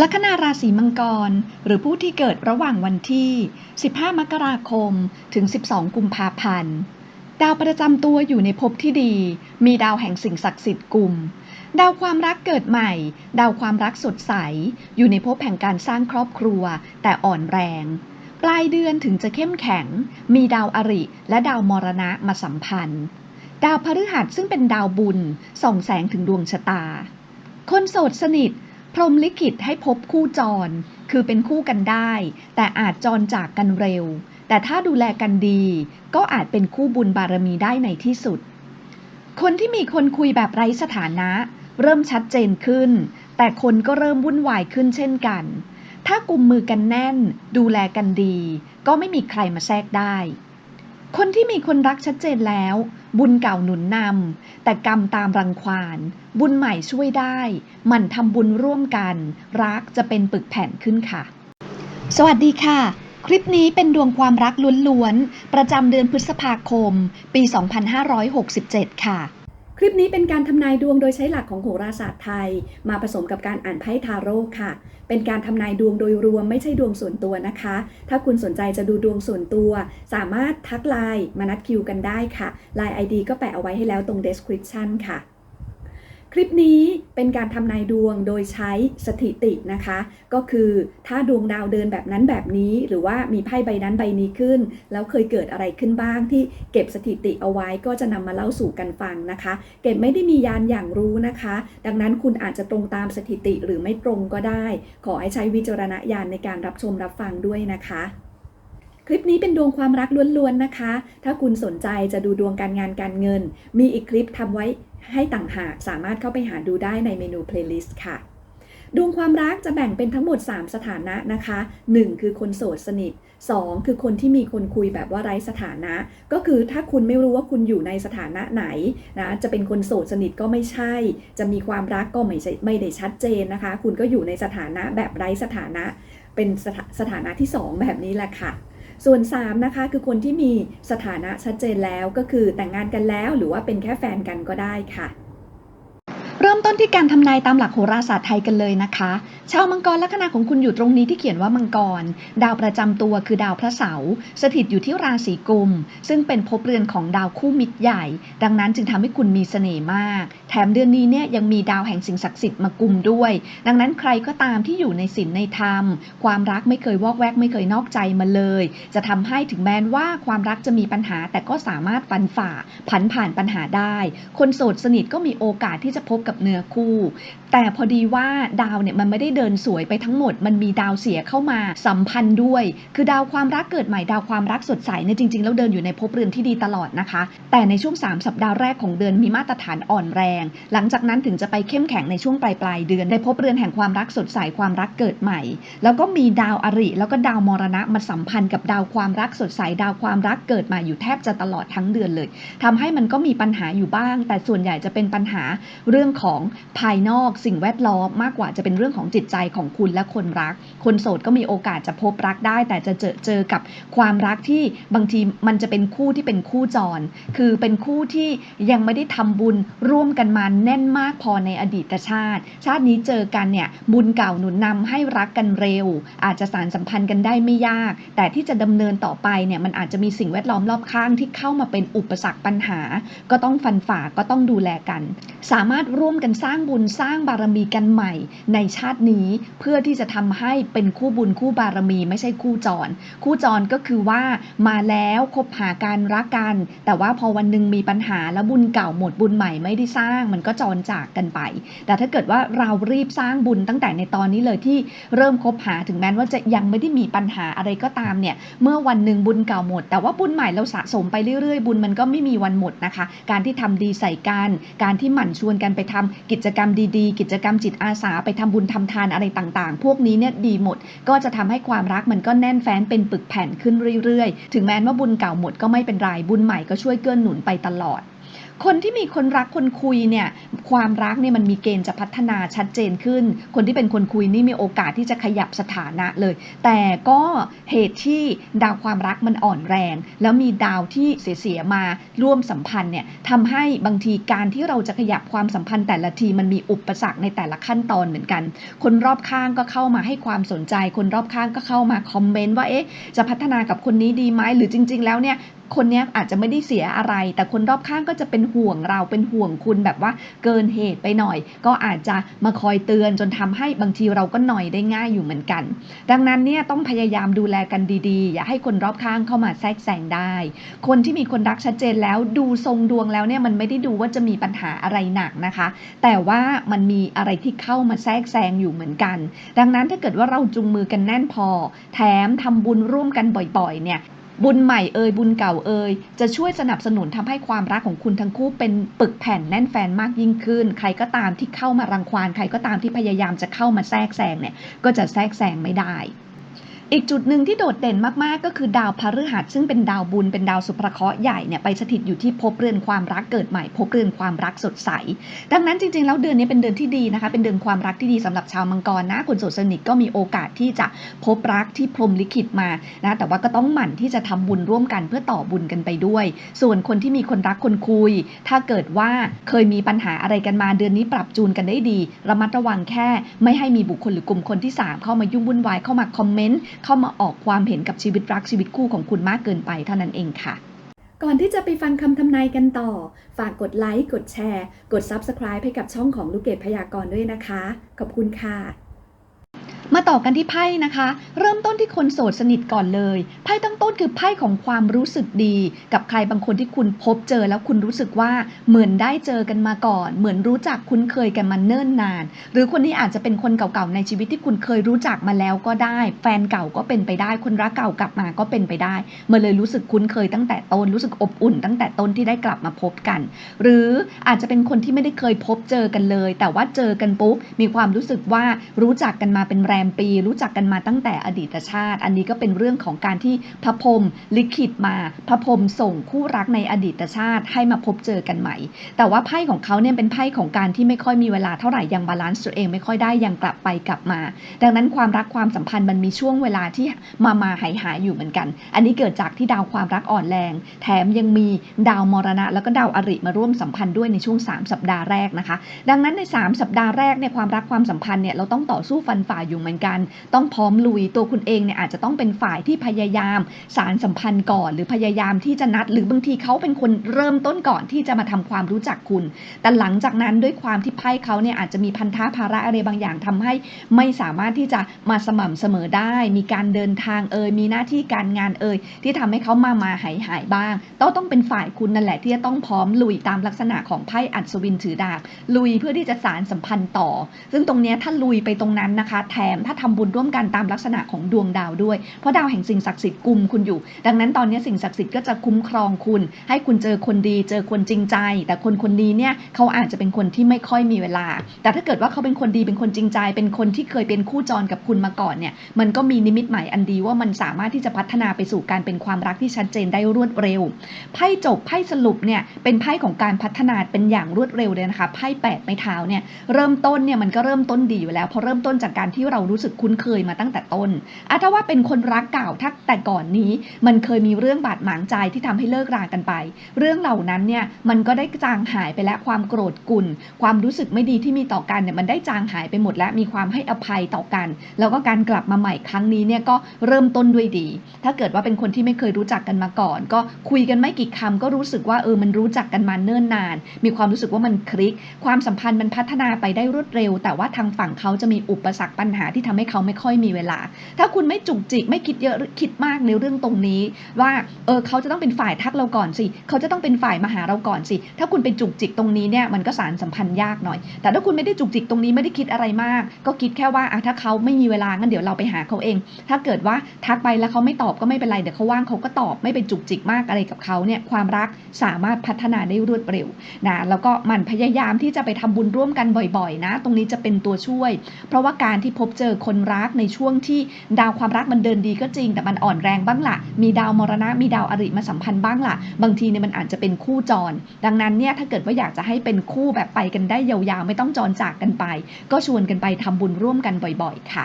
ลัคนาราศีมังกร หรือผู้ที่เกิดระหว่างวันที่ 15 มกราคม ถึง 12 กุมภาพันธ์ ดาวประจำตัวอยู่ในภพที่ดี มีดาวแห่งสิ่งศักดิ์สิทธิ์กลุ่ม ดาวความรักเกิดใหม่ ดาวความรักสดใส อยู่ในภพแห่งการสร้างครอบครัว แต่อ่อนแรง ปลายเดือนถึงจะเข้มแข็ง มีดาวอริ และดาวมรณะมาสัมพันธ์ ดาวพฤหัสซึ่งเป็นดาวบุญ ส่องแสงถึงดวงชะตาคนโสดสนิท พรมลิขิตให้พบคู่จร คือเป็นคู่กันได้ แต่อาจจรจากกันเร็ว แต่ถ้าดูแลกันดี ก็อาจเป็นคู่บุญบารมีได้ในที่สุด คนที่มีคนคุยแบบไร้สถานะ เริ่มชัดเจนขึ้น แต่คนก็เริ่มวุ่นวายขึ้นเช่นกัน ถ้ากุมมือกันแน่น ดูแลกันดี ก็ไม่มีใครมาแทรกได้ คนที่มีคนรักชัดเจนแล้ว บุญเก่าหนุนนำแต่กรรมตามรังควานบุญใหม่ช่วยได้หมั่นทำบุญร่วมกัน รักจะเป็นปึกแผ่นขึ้นค่ะ สวัสดีค่ะ คลิปนี้เป็นดวงความรักล้วนๆ ประจำเดือนพฤษภาคม ปี 2567 ค่ะ คลิปนี้เป็นการทำนายดวงโดยใช้หลักของโหราศาสตร์ไทย มาผสมกับการอ่านไพ่ทาโร่ค่ะ เป็นการทำนายดวงโดยรวมไม่ใช่ดวงส่วนตัวนะคะ ถ้าคุณสนใจจะดูดวงส่วนตัว สามารถทักไลน์มานัดคิวกันได้ค่ะไลน์ ID ก็แปะเอาไว้ให้แล้วตรง description ค่ะ คลิปนี้เป็นการทำนายดวงโดยใช้สถิตินะคะ ก็คือถ้าดวงดาวเดินแบบนั้นแบบนี้ หรือว่ามีไพ่ใบนั้นใบนี้ขึ้น แล้วเคยเกิดอะไรขึ้นบ้างที่เก็บสถิติเอาไว้ก็จะนำมาเล่าสู่กันฟังนะคะ เก็บไม่ได้มียานอย่างรู้นะคะ ดังนั้นคุณอาจจะตรงตามสถิติหรือไม่ตรงก็ได้ ขอให้ใช้วิจารณญาณในการรับชมรับฟังด้วยนะคะ คลิปนี้เป็นดวงความรักล้วนๆนะคะ ถ้าคุณสนใจจะดูดวงการงานการเงิน มีอีกคลิปทำไว้ให้ต่างหาก สามารถเข้าไปหาดูได้ในเมนู playlist ค่ะ ดวงความรักจะแบ่งเป็นทั้งหมด 3 สถานะนะคะ 1 คือคนโสดสนิท 2 คือคนที่มีคนคุยแบบว่าไร้สถานะ ก็คือถ้าคุณไม่รู้ว่าคุณอยู่ในสถานะไหนนะจะเป็นคนโสดสนิทก็ไม่ใช่ จะมีความรักก็ไม่ใช่ไม่ได้ชัดเจนนะคะ คุณก็อยู่ในสถานะแบบไร้สถานะ เป็นสถาสถานะที่ 2 แบบนี้แหละค่ะ ส่วน 3 นะคะ คือคนที่มีสถานะชัดเจนแล้วก็คือแต่งงานกันแล้ว หรือว่าเป็นแค่แฟนกันก็ได้ค่ะ ต้นที่การทำนายตามหลักโหราศาสตร์ไทยกันเลยนะคะ ชาวมังกรลัคนาของคุณอยู่ตรงนี้ที่เขียนว่ามังกร ดาวประจำตัวคือดาวพระเสาร์สถิตอยู่ที่ราศีกุม ซึ่งเป็นภพเรือนของดาวคู่มิตรใหญ่ ดังนั้นจึงทำให้คุณมีเสน่ห์มาก แถมเดือนนี้เนี่ยยังมีดาวแห่งสิ่งศักดิ์สิทธิ์มากุมด้วย ดังนั้นใครก็ตามที่อยู่ในศีลในธรรม ความรักไม่เคยวอกแวกไม่เคยนอกใจมาเลย จะทำให้ถึงแม้ว่าความรักจะมีปัญหา แต่ก็สามารถฟันฝ่าผันผ่านปัญหาได้ คนโสดสนิทก็มีโอกาสที่จะพบกับเนื้อคู่ แต่พอดีว่าดาวเนี่ยมันไม่ได้เดินสวยไปทั้งหมด มันมีดาวเสียเข้ามาสัมพันธ์ด้วย คือดาวความรักเกิดใหม่ดาวความรักสดใสเนี่ยจริงๆแล้วเดินอยู่ในภพเรือนที่ดีตลอดนะคะ แต่ในช่วง 3 สัปดาห์แรกของเดือนมีมาตรฐานอ่อนแรง หลังจากนั้นถึงจะไปเข้มแข็งในช่วงปลายปลายเดือนในภพเรือนแห่งความรักสดใสความรักเกิดใหม่ แล้วก็มีดาวอริ แล้วก็ดาวมรณะมาสัมพันธ์กับดาวความรักสดใสดาวความรักเกิดมาอยู่แทบจะตลอดทั้งเดือนเลยทำให้มันก็มีปัญหาอยู่บ้าง แต่ส่วนใหญ่จะเป็นปัญหาเรื่องของภายนอกสิ่งแวดล้อมมากกว่าจะเป็นเรื่องของจิตใจของคุณและคนรัก คนโสดก็มีโอกาสจะพบรักได้ แต่จะเจอเจอกับความรักที่บางทีมันจะเป็นคู่ที่เป็นคู่จร คือเป็นคู่ที่ยังไม่ได้ทำบุญร่วมกันมาแน่นมากพอในอดีตชาติ ชาตินี้เจอกันเนี่ยบุญเก่าหนุนนำให้รักกันเร็ว อาจจะสารสัมพันธ์กันได้ไม่ยาก แต่ที่จะดำเนินต่อไปเนี่ยมันอาจจะมีสิ่งแวดล้อมรอบข้างที่เข้ามาเป็นอุปสรรคปัญหา ก็ต้องฟันฝ่าก็ต้องดูแลกัน สามารถร่วมกันสร้างบุญสร้างบารมีกันใหม่ ในชาตินี้เพื่อที่จะทำให้เป็นคู่บุญคู่บารมีไม่ใช่คู่จร คู่จรก็คือว่ามาแล้วคบหากันรักกัน แต่ว่าพอวันหนึ่งมีปัญหาแล้วบุญเก่าหมดบุญใหม่ไม่ได้สร้างมันก็จรจากกันไป แต่ถ้าเกิดว่าเรารีบสร้างบุญตั้งแต่ในตอนนี้เลยที่เริ่มคบหาถึงแม้ว่าจะยังไม่ได้มีปัญหาอะไรก็ตามเนี่ยเมื่อวันหนึ่งบุญเก่าหมด แต่ว่าบุญใหม่เราสะสมไปเรื่อยๆ บุญมันก็ไม่มีวันหมดนะคะ การที่ทำดีใส่กัน การที่หมั่นชวนกันไปทำกิจกรรมดีๆ กิจกรรมจิตอาสาไปทำบุญทำทานอะไรต่างๆ พวกนี้เนี่ยดีหมด ก็จะทำให้ความรักมันก็แน่นแฟ้นเป็นปึกแผ่นขึ้นเรื่อยๆ ถึงแม้ว่าบุญเก่าหมดก็ไม่เป็นไรบุญใหม่ก็ช่วยเกื้อหนุนไปตลอด คนที่มีคนรักคนคุยเนี่ยความรักเนี่ยมันมีเกณฑ์จะพัฒนาชัดเจนขึ้น คนที่เป็นคนคุยนี่มีโอกาสที่จะขยับสถานะเลย แต่ก็เหตุที่ดาวความรักมันอ่อนแรง แล้วมีดาวที่เสียมาร่วมสัมพันธ์เนี่ยทำให้บางทีการที่เราจะขยับความสัมพันธ์แต่ละทีมันมีอุปสรรคในแต่ละขั้นตอนเหมือนกัน คนรอบข้างก็เข้ามาให้ความสนใจ คนรอบข้างก็เข้ามาคอมเมนต์ว่าเอ๊ะจะพัฒนากับคนนี้ดีไหมหรือจริง ๆ แล้วเนี่ย คนนี้อาจจะไม่ได้เสียอะไร แต่คนรอบข้างก็จะเป็นห่วงเราเป็นห่วงคุณแบบว่าเกินเหตุไปหน่อย ก็อาจจะมาคอยเตือนจนทำให้บางทีเราก็หน่อยได้ง่ายอยู่เหมือนกัน ดังนั้นเนี่ยต้องพยายามดูแลกันดีๆ อย่าให้คนรอบข้างเข้ามาแทรกแซงได้ คนที่มีคนรักชัดเจนแล้วดูทรงดวงแล้วเนี่ยมันไม่ได้ดูว่าจะมีปัญหาอะไรหนักนะคะ แต่ว่ามันมีอะไรที่เข้ามาแทรกแซงอยู่เหมือนกัน ดังนั้นถ้าเกิดว่าเราจูงมือกันแน่นพอ แถมทำบุญร่วมกันบ่อยๆเนี่ย บุญใหม่เอ่ยบุญเก่าเอ่ยจะช่วยสนับสนุนทำให้ความรักของคุณทั้งคู่เป็นปึกแผ่นแน่นแฟนมากยิ่งขึ้น ใครก็ตามที่เข้ามารังควานใครก็ตามที่พยายามจะเข้ามาแทรกแซงเนี่ยก็จะแทรกแซงไม่ได้ อีกจุดหนึ่งที่โดดเด่นมากๆ ก็คือดาวพฤหัสซึ่งเป็นดาวบุญเป็นดาวสุภเคราะห์ใหญ่เนี่ยไปสถิตอยู่ที่ภพเรือนความรักเกิดใหม่ภพเรือนความรักสดใส ดังนั้นจริงๆแล้วเดือนนี้เป็นเดือนที่ดีนะคะ เป็นเดือนความรักที่ดีสำหรับชาวมังกรนะคนโสดสนิทก็มีโอกาสที่จะพบรักที่พรมลิขิตมานะแต่ว่าก็ต้องหมั่นที่จะทำบุญร่วมกันเพื่อต่อบุญกันไปด้วย ส่วนคนที่มีคนรักคนคุย ถ้าเกิดว่าเคยมีปัญหาอะไรกันมาเดือนนี้ปรับจูนกันได้ดี ระมัดระวังแค่ ไม่ให้มีบุคคลหรือกลุ่มคนที่สามเข้ามายุ่งวุ่นวายเข้ามาคอมเมนต์เข้ามาออกความเห็นกับชีวิตรักชีวิตคู่ของคุณมากเกินไปเท่านั้นเองค่ะก่อนที่จะไปฟังคำทำนายกันต่อ ฝากกดไลค์ กดแชร์ กด Subscribe ให้กับช่องของลูกเกดพยากรณ์ด้วยนะคะ ขอบคุณค่ะ มาต่อกันที่ไพ่นะคะ เริ่มต้นที่คนโสดสนิทก่อนเลยไพ่ตั้งต้นคือไพ่ของความรู้สึกดี กับใครบางคนที่คุณพบเจอแล้วคุณรู้สึกว่าเหมือนได้เจอกันมาก่อน เหมือนรู้จักคุ้นเคยกันมาเนิ่นนาน หรือคนนี้อาจจะเป็นคนเก่าๆในชีวิตที่คุณเคยรู้จักมาแล้วก็ได้ แฟนเก่าก็เป็นไปได้ คนรักเก่ากลับมาก็เป็นไปได้มาเลยรู้สึกคุ้นเคยตั้งแต่ต้นรู้สึกอบอุ่น ตั้งแต่ต้นที่ได้กลับมาพบกัน หรืออาจจะเป็นคนที่ไม่ได้เคยพบเจอกันเลย แต่ว่าเจอกันปุ๊บมีความรู้สึกว่ารู้จักกันมาเป็นแรมปีรู้จักกันมาตั้งแต่อดีตชาติ อันนี้ก็เป็นเรื่องของการที่พระพรหมลิขิตมา พระพรหมส่งคู่รักในอดีตชาติให้มาพบเจอกันใหม่ แต่ว่าไพ่ของเขาเนี่ยเป็นไพ่ของการที่ไม่ค่อยมีเวลาเท่าไหร่ยังบาลานซ์ตัวเองไม่ค่อยได้ยังกลับไปกลับมา ดังนั้นความรักความสัมพันธ์มันมีช่วงเวลาที่มามาหายหายอยู่เหมือนกัน อันนี้เกิดจากที่ดาวความรักอ่อนแรง แถมยังมีดาวมรณะ แล้วก็ดาวอริมาร่วมสัมพันธ์ด้วยในช่วง 3 สัปดาห์แรกนะคะ ดังนั้นใน 3 สัปดาห์แรกเนี่ยความรักความสัมพันธ์เนี่ยเราต้องต่อสู้ฟันฝ่าอยู่เหมือนกัน ต้องพร้อมลุยตัวคุณเองเนี่ยอาจจะต้องเป็นฝ่ายที่พยายามสารสัมพันธ์ก่อน หรือพยายามที่จะนัด หรือบางทีเขาเป็นคนเริ่มต้นก่อนที่จะมาทำความรู้จักคุณ แต่หลังจากนั้นด้วยความที่ไพ่เขาเนี่ยอาจจะมีพันธะภาระอะไรบางอย่างทำให้ไม่สามารถที่จะมาสม่ำเสมอได้ มีการเดินทางเอ่ยมีหน้าที่การงานเอ่ยที่ทำให้เขามามาหายหายบ้างต้องต้องเป็นฝ่ายคุณนั่นแหละที่จะต้องพร้อมลุยตามลักษณะของไพ่อัศวินถือดาบลุยเพื่อที่จะสารสัมพันธ์ต่อ ซึ่งตรงนี้ถ้าลุยไปตรงนั้นนะคะแถมถ้าทำบุญร่วมกันตามลักษณะของดวงดาวด้วย เพราะดาวแห่งสิ่งศักดิ์สิทธิ์กุมคุณอยู่ ดังนั้นตอนนี้สิ่งศักดิ์สิทธิ์ก็จะคุ้มครองคุณ ให้คุณเจอคนดี เจอคนจริงใจ แต่คนคนนี้เนี่ยเขาอาจจะเป็นคนที่ไม่ค่อยมีเวลา แต่ถ้าเกิดว่าเขาเป็นคนดีเป็นคนจริงใจ เป็นคนที่เคยเป็นคู่จรกับคุณมาก่อนเนี่ยมันก็มีนิมิตหมายอันดีว่ามันสามารถที่จะพัฒนาไปสู่การเป็นความรักที่ชัดเจนได้รวดเร็วไพ่จบไพ่สรุปเนี่ยเป็นไพ่ของการพัฒนาเป็นอย่างรวดเร็วเลยนะคะไพ่แปดไม้เท้าเนี่ยเริ่มต้นเนี่ยมันก็เริ่มต้นดีอยู่แล้วเพราะเริ่มต้นจากการที่เรารู้สึกคุ้นเคยมาตั้งแต่ต้นอะถ้าว่าเป็นคนรักเก่าถ้าแต่ก่อนนี้ มันเคยมีเรื่องบาดหมางใจที่ทำให้เลิกรากันไป เรื่องเหล่านั้นเนี่ยมันก็ได้จางหายไปแล้วความโกรธกุ่นความรู้สึกไม่ดีที่มีต่อกันเนี่ยมันได้จางหายไปหมดแล้วมีความให้อภัยต่อกัน แล้วก็การกลับมาใหม่ครั้งนี้เนี่ยก็เริ่มต้นด้วยดี ถ้าเกิดว่าเป็นคนที่ไม่เคยรู้จักกันมาก่อน ก็คุยกันไม่กี่คำก็รู้สึกว่าเออมันรู้จักกันมาเนิ่นนาน มีความรู้สึกว่ามันคลิก ความสัมพันธ์มันพัฒนาไปได้รวดเร็ว แต่ว่าทางฝั่งเขาจะมีอุปสรรคปัญหาที่ทำให้เขาไม่ค่อยมีเวลา ถ้าคุณไม่จุกจิกไม่คิดเยอะคิดมากในเรื่องตรงนี้ ว่าเออเขาจะต้องเป็นฝ่ายทักเราก่อนสิ เขาจะต้องเป็นฝ่ายมาหาเราก่อนสิ ถ้าคุณไปจุกจิกตรงนี้เนี่ยมันก็สารสัมพันธ์ยากหน่อย แต่ถ้าคุณไม่ได้จุกจิกตรงนี้ไม่ได้คิดอะไรมาก ก็คิดแค่ว่าอะถ้าเขาไม่มีเวลางั้นเดี๋ยวเราไปหาเขาเอง ถ้าเกิดว่าทักไปแล้วเขาไม่ตอบก็ไม่เป็นไรเดี๋ยวเขาว่างเขาก็ตอบไม่ไปจุกจิกมากอะไรกับเขาเนี่ยความรักสามารถพัฒนาได้รวดเร็วนะแล้วก็มันพยายามที่จะไปทำบุญร่วมกันบ่อยๆ นะ ตรงนี้จะเป็นตัวช่วย เพราะว่าการที่พบเจอคนรักในช่วงที่ดาวความรักมันเดินดีก็จริง แต่มันอ่อนแรงบ้างละมีดาวมรณะมีดาวอริมาสัมพันธ์บ้างละบางทีเนี่ยมันอาจจะเป็นคู่จร ดังนั้นเนี่ยถ้าเกิดว่าอยากจะให้เป็นคู่แบบไปกันได้ยาวๆ ไม่ต้องจรจากกันไป ก็ชวนกันไปทำบุญร่วมกันบ่อยๆ ค่ะ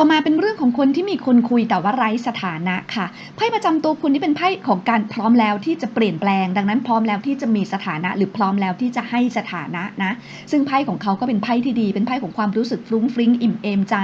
ต่อมาเป็นเรื่องของคนที่มีคนคุยแต่ว่าไร้สถานะค่ะ ไพ่ประจำตัวคุณนี่เป็นไพ่ของการพร้อมแล้วที่จะเปลี่ยนแปลง ดังนั้นพร้อมแล้วที่จะมีสถานะ หรือพร้อมแล้วที่จะให้สถานะนะ ซึ่งไพ่ของเขาก็เป็นไพ่ที่ดี เป็นไพ่ของความรู้สึกฟรุ้งฟริ้งอิ่มเอมใจ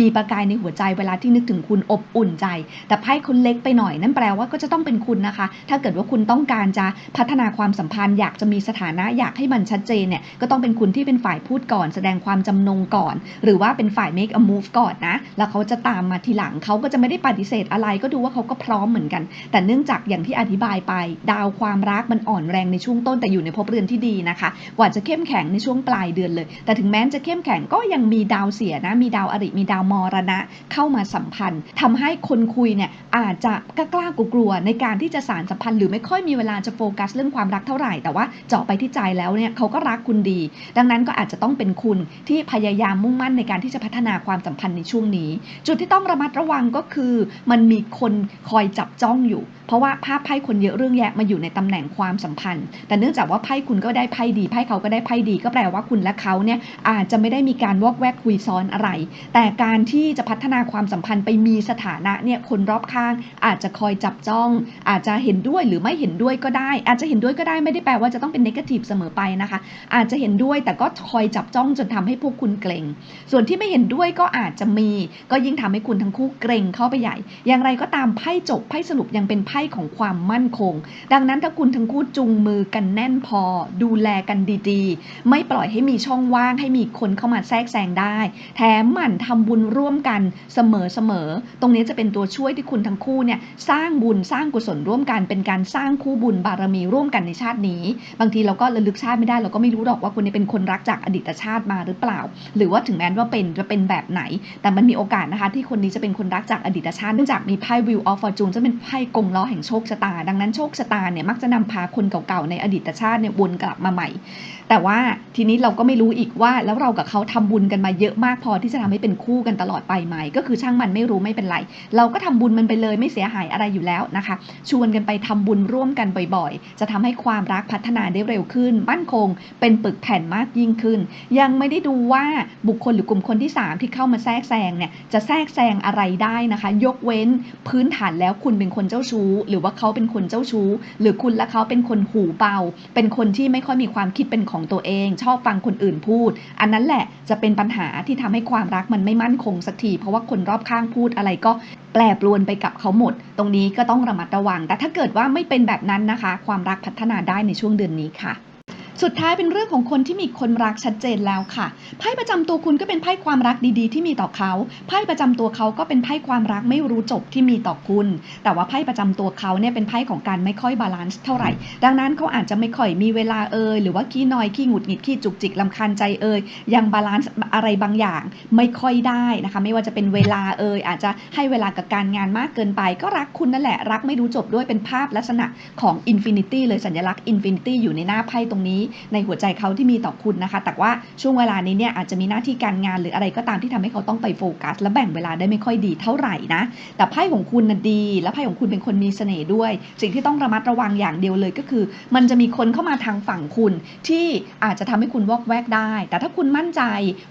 มีประกายในหัวใจเวลาที่นึกถึงคุณอบอุ่นใจ แต่ไพ่คุณเล็กไปหน่อยนั่นแปลว่าก็จะต้องเป็นคุณนะคะ ถ้าเกิดว่าคุณต้องการจะพัฒนาความสัมพันธ์ อยากจะมีสถานะอยากให้มันชัดเจนเนี่ยก็ต้องเป็นคุณที่เป็นฝ่ายพูดก่อน แสดงความจำนงก่อน หรือว่าเป็นฝ่าย make a move ก่อนนะแล้วเขาจะตามมาทีหลังเขาก็จะไม่ได้ปฏิเสธอะไร ก็ดูว่าเขาก็พร้อมเหมือนกัน แต่เนื่องจากอย่างที่อธิบายไป ดาวความรักมันอ่อนแรงในช่วงต้นแต่อยู่ในภพเรือนที่ดีนะคะ กว่าจะเข้มแข็งในช่วงปลายเดือนเลย แต่ถึงแม้จะเข้มแข็งก็ยังมีดาวเสียนะ มีดาวอริมีดาวมรณะเข้ามาสัมพันธ์ทำให้คนคุยเนี่ยอาจจะกล้ากลัวในการที่จะสารสัมพันธ์หรือไม่ค่อยมีเวลาจะโฟกัสเรื่องความรักเท่าไหร่แต่ว่าเจาะไปที่ใจแล้วเนี่ยเขาก็รักคุณดี ดังนั้นก็อาจจะต้องเป็นคุณที่พยายามมุ่งมั่นในการที่จะพัฒนาความสัมพันธ์ในช่วงนี้จุดที่ต้องระมัดระวังก็คือ มันมีคนคอยจับจ้องอยู่ เพราะว่าภาพไพ่คนเยอะเรื่องแยะมาอยู่ในตำแหน่งความสัมพันธ์ แต่เนื่องจากว่าไพ่คุณก็ได้ไพ่ดีไพ่เขาก็ได้ไพ่ดี ก็แปลว่าคุณและเขาเนี่ยอาจจะไม่ได้มีการวอกแวกคุยซ้อนอะไร แต่การที่จะพัฒนาความสัมพันธ์ไปมีสถานะเนี่ยคนรอบข้าง อาจจะคอยจับจ้อง อาจจะเห็นด้วยหรือไม่เห็นด้วยก็ได้ อาจจะเห็นด้วยก็ได้ไม่ได้แปลว่าจะต้องเป็นนกาทีฟเสมอไปนะคะ อาจจะเห็นด้วยแต่ก็คอยจับจ้องจนทำให้พวกคุณเกรงส่วนที่ไม่เห็นด้วยก็อาจจะมีก็ยิ่งทำให้คุณทั้งคู่เกรงเข้าไปใหญ่ อย่างไรก็ตามไพ่จบไพ่สรุปยังเป็นไพ่ของความมั่นคง ดังนั้นถ้าคุณทั้งคู่จูงมือกันแน่นพอ ดูแลกันดีๆ ไม่ปล่อยให้มีช่องว่างให้มีคนเข้ามาแทรกแซงได้ แถมหมั่นทำบุญร่วมกันเสมอๆ ตรงนี้จะเป็นตัวช่วยที่คุณทั้งคู่เนี่ยสร้างบุญสร้างกุศลร่วมกันเป็นการสร้างคู่บุญบารมีร่วมกันในชาตินี้ บางทีเราก็ระลึกชาติไม่ได้เราก็ไม่รู้หรอกว่าคุณเนี่ยเป็นคนรักจากอดีตชาติมาหรือเปล่า หรือว่าถึงแม้ว่าเป็นจะเป็นแบบไหน แต่มันมีโอกาสนะคะ ที่คนนี้จะเป็นคนรักจากอดีตชาติเนื่องจากมีไพ่ Wheel of Fortune จะเป็นไพ่กงล้อแห่งโชคชะตา ดังนั้นโชคชะตาเนี่ยมักจะนำพาคนเก่าๆในอดีตชาติเนี่ยวนกลับมาใหม่ แต่ว่าทีนี้เราก็ไม่รู้อีกว่าแล้วเรากับเขาทำบุญกันมาเยอะมากพอที่จะทำให้เป็นคู่กันตลอดไปไหม ก็คือช่างมันไม่รู้ไม่เป็นไร เราก็ทำบุญมันไปเลยไม่เสียหายอะไรอยู่แล้วนะคะ ชวนกันไปทำบุญร่วมกันบ่อยๆ จะทำให้ความรักพัฒนาได้เร็วขึ้น มั่นคง เป็นปึกแผ่นมากยิ่งขึ้น ยังไม่ได้ดูว่าบุคคลหรือกลุ่มคนที่ 3 ที่เข้ามาแทรกแซงเนี่ยจะแทรกแซงอะไรได้นะคะ ยกเว้นพื้นฐานแล้วคุณเป็นคนเจ้าชู้ หรือว่าเขาเป็นคนเจ้าชู้ หรือคุณและเขาเป็นคนหูเบาเป็นคนที่ไม่ค่อยมีความคิดเป็นของตัวเอง ชอบฟังคนอื่นพูด อันนั้นแหละจะเป็นปัญหาที่ทำให้ความรักมันไม่มั่นคงสักที เพราะว่าคนรอบข้างพูดอะไรก็แปรปรวนไปกับเขาหมด ตรงนี้ก็ต้องระมัดระวัง แต่ถ้าเกิดว่าไม่เป็นแบบนั้นนะคะ ความรักพัฒนาได้ในช่วงเดือนนี้ค่ะ สุดท้ายเป็นเรื่องของคนที่มีคนรักชัดเจนแล้วค่ะ ไพ่ประจำตัวคุณก็เป็นไพ่ความรักดีๆ ที่มีต่อเขา ไพ่ประจำตัวเขาก็เป็นไพ่ความรักไม่รู้จบที่มีต่อคุณ แต่ว่าไพ่ประจำตัวเขาเนี่ยเป็นไพ่ของการไม่ค่อยบาลานซ์เท่าไหร่ ดังนั้นเขาอาจจะไม่ค่อยมีเวลาเอ่ยหรือว่าขี้นอยขี้หงุดหงิดขี้จุกจิกลำคาญใจเอ่ยยังบาลานซ์อะไรบางอย่างไม่ค่อยได้นะคะ ไม่ว่าจะเป็นเวลาเอ่ยอาจจะให้เวลากับการงานมากเกินไป ก็รักคุณนั่นแหละรักไม่รู้จบด้วยเป็นภาพลักษณะของอินฟินิตี้เลยสัญลักษณ์อินฟินิตี้อยู่ในหน้าไพ่ตรงนี้ในหัวใจเขาที่มีต่อคุณนะคะ แต่ว่าช่วงเวลานี้เนี่ยอาจจะมีหน้าที่การงานหรืออะไรก็ตามที่ทำให้เขาต้องไปโฟกัส และแบ่งเวลาได้ไม่ค่อยดีเท่าไหร่นะ แต่ไพ่ของคุณน่ะดี และไพ่ของคุณเป็นคนมีเสน่ห์ด้วย สิ่งที่ต้องระมัดระวังอย่างเดียวเลยก็คือ มันจะมีคนเข้ามาทางฝั่งคุณที่อาจจะทำให้คุณวอกแวกได้ แต่ถ้าคุณมั่นใจ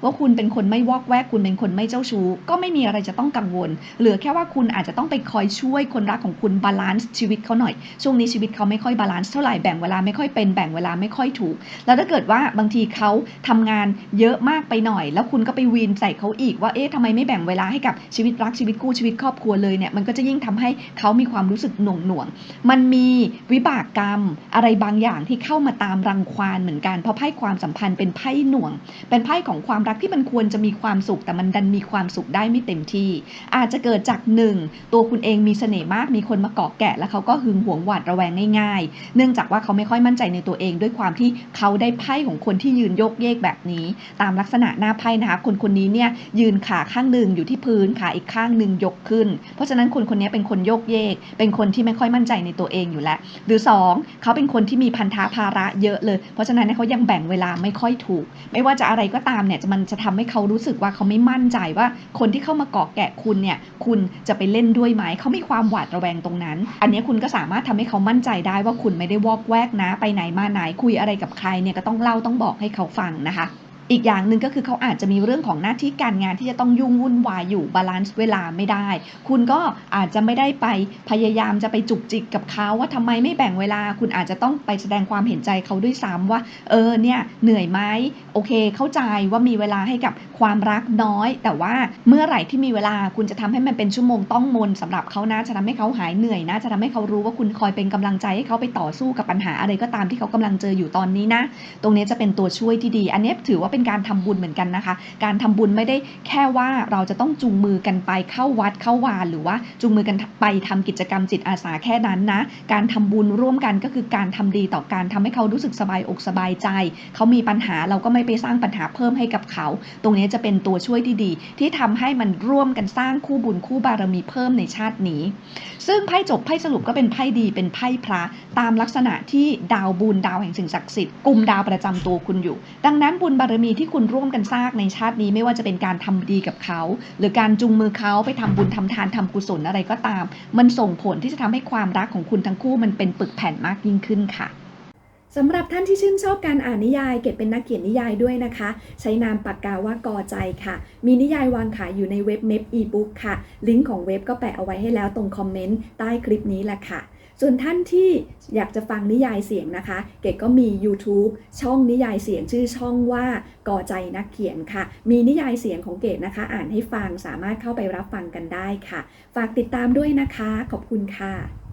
ว่าคุณเป็นคนไม่วอกแวก คุณเป็นคนไม่เจ้าชู้ ก็ไม่มีอะไรจะต้องกังวล เหลือแค่ว่าคุณอาจจะต้องไปคอยช่วยคนรักของคุณบาลานซ์ชีวิตเขาหน่อย ช่วงนี้ชีวิตเขาไม่ค่อยบาลานซ์เท่าไหร่แบ่งเวลาไม่ค่อยเป็นแบ่งเวลาไม่ค่อยถูกแล้วถ้าเกิดว่าบางทีเขาทำงานเยอะมากไปหน่อย แล้วคุณก็ไปวีนใส่เขาอีกว่าเอ๊ะทำไมไม่แบ่งเวลาให้กับชีวิตรักชีวิตคู่ชีวิตครอบครัวเลยเนี่ยมันก็จะยิ่งทำให้เขามีความรู้สึกหน่วงหน่วง มันมีวิบากกรรมอะไรบางอย่างที่เข้ามาตามรังควานเหมือนกันเพราะไพ่ความสัมพันธ์เป็นไพ่หน่วง เป็นไพ่ของความรักที่มันควรจะมีความสุข แต่มันดันมีความสุขได้ไม่เต็มที่ อาจจะเกิดจากหนึ่งตัวคุณเองมีเสน่ห์มากมีคนมาเกาะแกะ แล้วเขาก็หึงหวงหวาดระแวงง่ายๆ เนื่องจากว่าเขาไม่ค่อยมั่นใจในตัวเองด้วยความที่เขาได้ไพ่ของคนที่ยืนโยกเยกแบบนี้ ตามลักษณะหน้าไพ่นะคะ คนคนนี้เนี่ยยืนขาข้างหนึ่งอยู่ที่พื้นขาอีกข้างหนึ่งยกขึ้น เพราะฉะนั้นคนคนนี้เป็นคนโยกเยก เป็นคนที่ไม่ค่อยมั่นใจในตัวเองอยู่แล้ว หรือสองเขาเป็นคนที่มีพันธะภาระเยอะเลย เพราะฉะนั้นเขายังแบ่งเวลาไม่ค่อยถูก ไม่ว่าจะอะไรก็ตามเนี่ยมันจะทำให้เขารู้สึกว่าเขาไม่มั่นใจว่า คนที่เข้ามาเกาะแกะคุณเนี่ยคุณจะไปเล่นด้วยไหมเขามีความหวาดระแวงตรงนั้น อันนี้คุณก็สามารถทำให้เขามั่นใจได้ว่าคุณไม่ได้วอกแวกนะ ไปไหนมาไหนคุยอะไรกับใครเนี่ยก็ต้องเล่าต้องบอกให้เขาฟังนะคะ อีกอย่างหนึ่งก็คือเขาอาจจะมีเรื่องของหน้าที่การงานที่จะต้องยุ่งวุ่นวายอยู่บาลานซ์เวลาไม่ได้ คุณก็อาจจะไม่ได้ไปพยายามจะไปจุกจิกกับเขาว่าทำไมไม่แบ่งเวลา คุณอาจจะต้องไปแสดงความเห็นใจเขาด้วยซ้ำว่า เออเนี่ยเหนื่อยไหมโอเค เข้าใจว่ามีเวลาให้กับความรักน้อย แต่ว่าเมื่อไหร่ที่มีเวลาคุณจะทำให้มันเป็นชั่วโมงต้องมนสำหรับเขานะจะทำให้เขาหายเหนื่อยนะ จะทำให้เขารู้ว่าคุณคอยเป็นกำลังใจให้เขาไปต่อสู้กับปัญหาอะไรก็ตามที่เขากำลังเจออยู่ตอนนี้นะ ตรงนี้จะเป็นตัวช่วยที่ดี อันนี้ถือว่าเป็นการทำบุญเหมือนกันนะคะ การทำบุญไม่ได้แค่ว่าเราจะต้องจูงมือกันไปเข้าวัดเข้าวานหรือว่าจูงมือกันไปทำกิจกรรมจิตอาสาแค่นั้นนะ การทำบุญร่วมกันก็คือการทำดีต่อการทำให้เขารู้สึกสบายอกสบายใจ เขามีปัญหาเราก็ไม่ไปสร้างปัญหาเพิ่มให้กับเขา ตรงนี้จะเป็นตัวช่วยที่ดี ที่ทำให้มันร่วมกันสร้างคู่บุญคู่บารมีเพิ่มในชาตินี้ ซึ่งไพ่จบไพ่สรุปก็เป็นไพ่ดีเป็นไพ่พระตามลักษณะที่ดาวบุญดาวแห่งสิ่งศักดิ์สิทธิ์กลุ่มดาวประจำตัวคุณอยู่ ดังนั้นบุญบารมีที่คุณร่วมกันสร้างในชาตินี้ไม่ว่าจะเป็นการทำดีกับเขา หรือการจูงมือเขาไปทำบุญทำทานทำกุศลอะไรก็ตาม มันส่งผลที่จะทำให้ความรักของคุณทั้งคู่มันเป็นปึกแผ่นมากยิ่งขึ้นค่ะสำหรับท่านที่ชื่นชอบการอ่านนิยาย เก็บเป็นนักเขียนนิยายด้วยนะคะ ใช้นามปากกาว่ากอใจค่ะ มีนิยายวางขายอยู่ในเว็บเม p อีบุ๊กค่ะ ลิงก์ของเว็บก็แปะเอาไว้ให้แล้วตรงคอมเมนต์ใต้คลิปนี้แหละค่ะ ส่วนท่านที่อยากจะฟังนิยายเสียงนะคะ เกดก็มี YouTube ช่องนิยายเสียงชื่อช่องว่าก่อใจนักเขียนค่ะ มีนิยายเสียงของเกดนะคะ อ่านให้ฟังสามารถเข้าไปรับฟังกันได้ค่ะ ฝากติดตามด้วยนะคะ ขอบคุณค่ะ